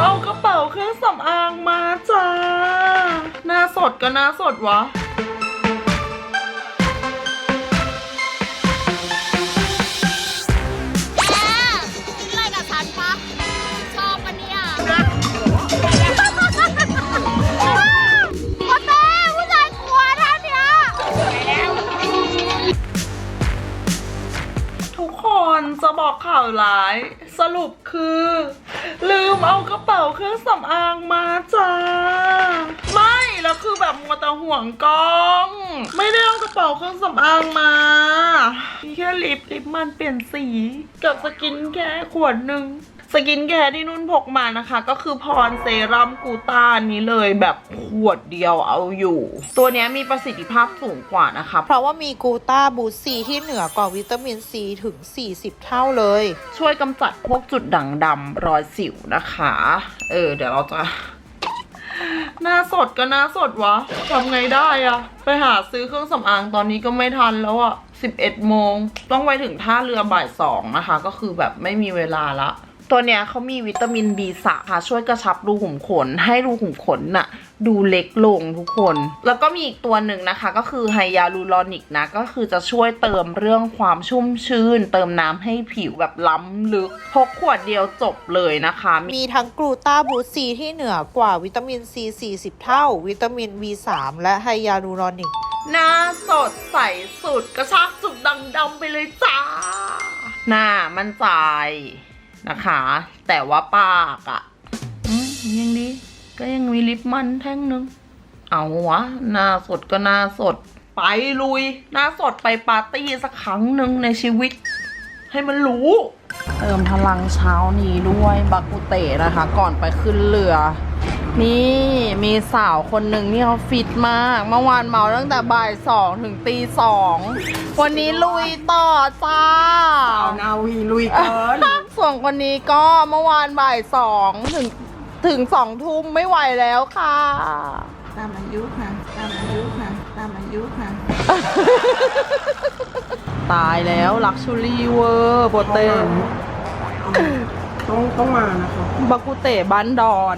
เอากระเป๋าเครื่องสำอางมาจ้า หน้าสดก็หน้าสดวะแกคิดอะไรกับฉันปะชอบปะเนี่ยพ่อเต้ผู้ชายกลัวท่านเนี่ยทุกคนจะบอกข่าวร้าย สรุปคือ ลืมเอากระเป๋าเครื่องสำอางมาจ้า ไม่ แล้วคือแบบมัวแต่ห่วงกล้อง ไม่ได้เอากระเป๋าเครื่องสำอางมามีแค่ลิปลิปมันเปลี่ยนสี กับสกินแค่ขวดหนึ่ง สกินแคร์ที่นุ่นพกมานะคะ ก็คือพรเซรั่มกูต้านี้เลยแบบขวดเดียวเอาอยู่ ตัวเนี้ยมีประสิทธิภาพสูงกว่านะคะ เพราะว่ามีกลูตาบูซีที่เหนือกว่าวิตามินซีถึง 40 เท่าเลย ช่วยกำจัดพวกจุดด่างดำรอยสิวนะคะ เออ เดี๋ยวเราจะหน้าสดก็หน้าสดวะทำไงได้อะไปหาซื้อเครื่องสำอางตอนนี้ก็ไม่ทันแล้วอะ11โมง ต้องไปถึงท่าเรือบ่ายสองนะคะ ก็คือแบบไม่มีเวลาละ ตัวเนี้ยเขามีวิตามิน B3 ค่ะ ช่วยกระชับรูขุมขน ให้รูขุมขนน่ะดูเล็กลงทุกคน แล้วก็มีอีกตัวหนึ่งนะคะ ก็คือไฮยาลูรอนิกนะ ก็คือจะช่วยเติมเรื่องความชุ่มชื่นเติมน้ำให้ผิวแบบล้ำลึก พกขวดเดียวจบเลยนะคะ มีทั้งกลูตาบูซีที่เหนือกว่าวิตามินซี40 เท่า วิตามิน B3 และไฮยาลูรอนิก หน้าสดใสสุดกระชากจุดดังดำไปเลยจ้า หน้ามั่นใจ นะคะ แต่ว่าปากอะ่ะยังดี ก็ยังมีลิปมันแท่งหนึง เอาวะ หน้าสดก็หน้าสด ไปลุย หน้าสดไปปาร์ตี้สักครั้งหนึ่งในชีวิต ให้มันรู้ เติมพลังเช้านี้ด้วยบากุเตะนะคะ ก่อนไปขึ้นเรือ นี่มีสาวคนหนึ่งที่เขาฟิตมาก เมื่อวานเมาตั้งแต่บ่ายสองถึงตีสองวันนี้ลุยต่อจ้าเอานาวีลุยเกินส่วนคนนี้ก็เมื่อวานบ่ายสองถึงถึงสองทุ่มไม่ไหวแล้วค่ะ ตามอายุค่ะ ตามอายุค่ะ ตามอายุค่ะ ตายแล้วลักชูรี่เวอร์โปเต้ต้องต้องมานะคะบากุเตะบ้านดอน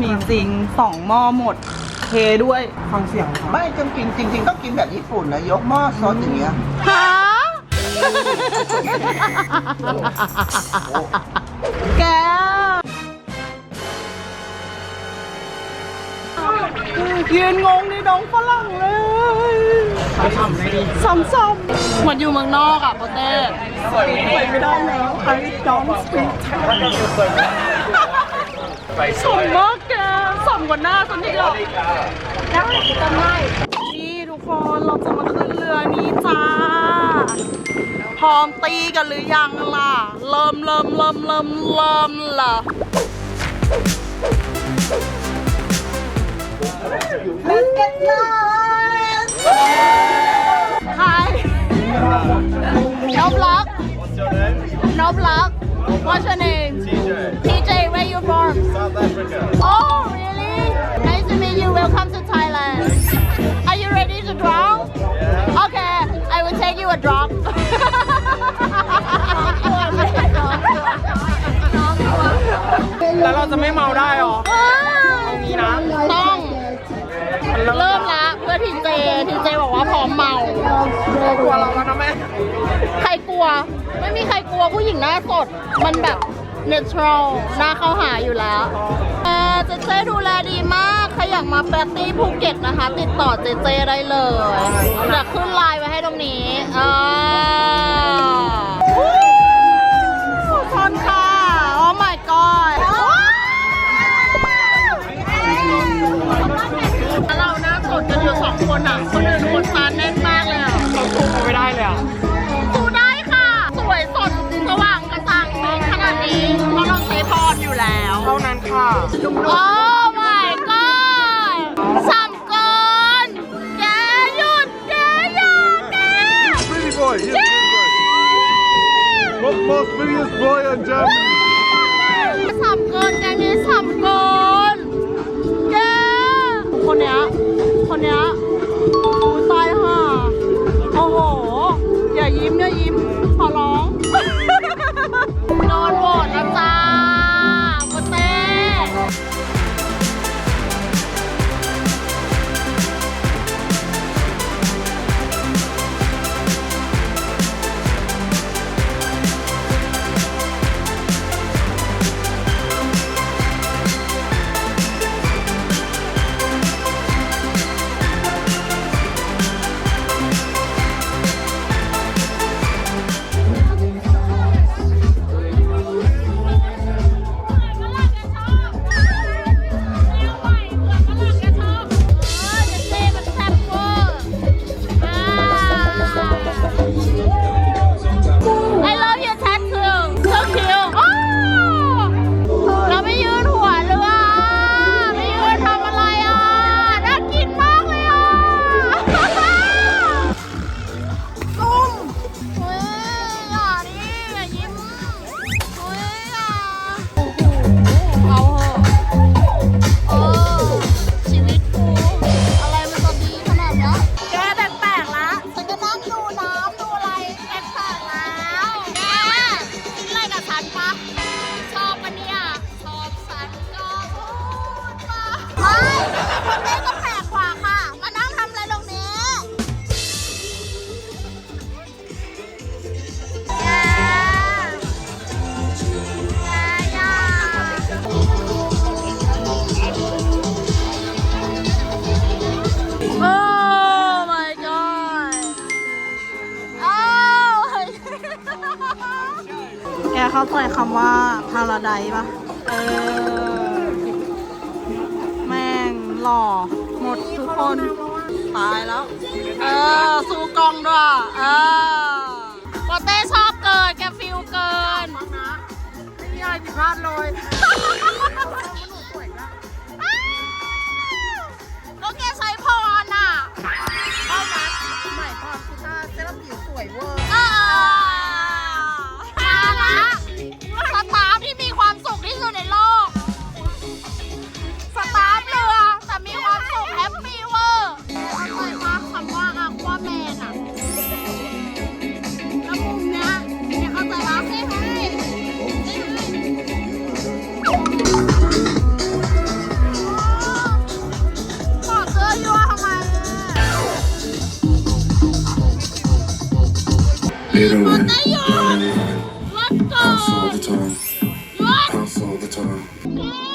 มีจริงสองหม้อหมดเทด้วยฟังเสียงค่ะไม่จริงจริง ๆ ต้องกินแบบญี่ปุ่นนะยกหม้อซอสอย่างเงี้ยฮะแกยืนงงในดงฝรั่งเลยซ้ำๆเหมือนอยู่เมืองนอกอะโปเต้ไม่ได้แล้วไอ้ดอมสปีดสมมากแก สมกว่าหน้าฉันอีกหรอกได้จำได้นี่ทุกคนเราจะมาขึ้นเรือนี้จ้า พร้อมตีกันหรือยังล่ะ เริ่มเริ่มเริ่มเริ่มเริ่มล่ะ Let's get lost Hi No block No block What's your name TJ where you from South Africa. Welcome to Thailand Are you ready to drown Okay I will take you a drop แล้วเราจะไม่เมาได้หรอเอางี้นะ ต้องเริ่มละเพื่อทีเจทีเจบอกว่าพร้อมเมา กลัวเราแล้วนะแม่ ใครกลัว ไม่มีใครกลัวผู้หญิงหน้าสด มันแบบ natural หน้าเข้าหาอยู่แล้ว เจเจดูแลดีมาก ใครอยากมาปาร์ตี้ภูเก็ตนะคะ ติดต่อเจเจได้เลยจะขึ้นไลน์ไว้ให้ตรงนี้อ่า นั้ ขาใส่คำว่าพาราไดปะเออ แม่งหล่อ หมดทุกคน ตายแล้ว เออ สู้กล้องด้วย เออโปเต้ชอบเกิน แกฟิลเกินนะไม่ยากผิดพลาดเลย ยุด house all the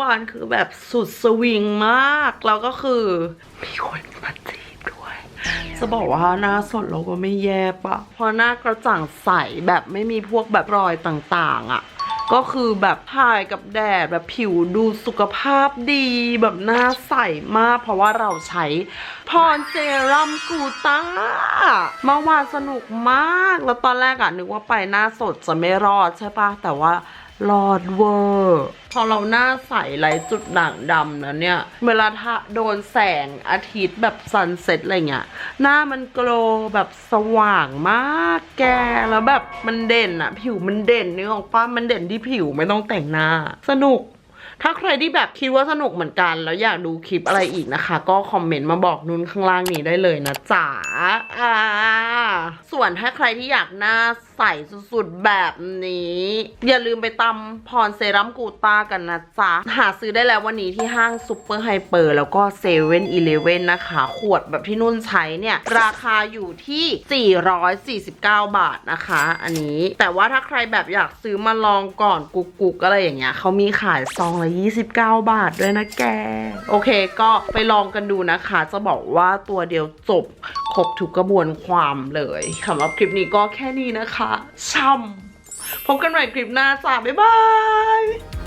วานคือแบบสุดสวิงมาก แล้วก็คือ มีคนมาจีบด้วย จะบอกว่าหน้าสดเราก็ไม่แย่ปะเพราะหน้ากระจ่างใสแบบไม่มีพวกแบบรอยต่างๆอะ่ะ ก็คือแบบถ่ายกับแดดแบบผิวดูสุขภาพดีแบบหน้าใสมาก เพราะว่าเราใช้พรเซรั่มกูต้าเมื่อวานสนุกมาก แล้วตอนแรกอะนึกว่าไปหน้าสดจะไม่รอดใช่ปะแต่ว่า รอดเวอร์ พอเราหน้าใสไรจุดด่างดำแล้วเนี่ย เวลาถ้าโดนแสงอาทิตย์แบบซันเซ็ตอะไรเงี้ย หน้ามันโกลว์แบบสว่างมากแก แล้วแบบมันเด่นอะผิวมันเด่นนึกออกปะมันเด่นที่ผิวไม่ต้องแต่งหน้า สนุก ถ้าใครที่แบบคิดว่าสนุกเหมือนกัน แล้วอยากดูคลิปอะไรอีกนะคะ ก็คอมเมนต์มาบอกนุ่นข้างล่างนี้ได้เลยนะจ๋าอ่าส่วนถ้าใครที่อยากหน้าใสสุดๆแบบนี้ อย่าลืมไปตำพรเซรั่มกูต้ากันนะจ๊ะ หาซื้อได้แล้ววันนี้ที่ห้างซูเปอร์ไฮเปอร์แล้วก็เซเว่นอีเลเว่นนะคะ ขวดแบบที่นุ่นใช้เนี่ย ราคาอยู่ที่ 449 บาทนะคะ อันนี้แต่ว่าถ้าใครแบบอยากซื้อมาลองก่อนกุกๆอะไรอย่างเงี้ยเขามีขายซองละ29 บาทด้วยนะแก โอเคก็ไปลองกันดูนะคะ จะบอกว่าตัวเดียวจบครบทุกกระบวนความเลยสำหรับคลิปนี้ก็แค่นี้นะคะช่ำพบกันใหม่คลิปหน้าจ้าบ๊ายบาย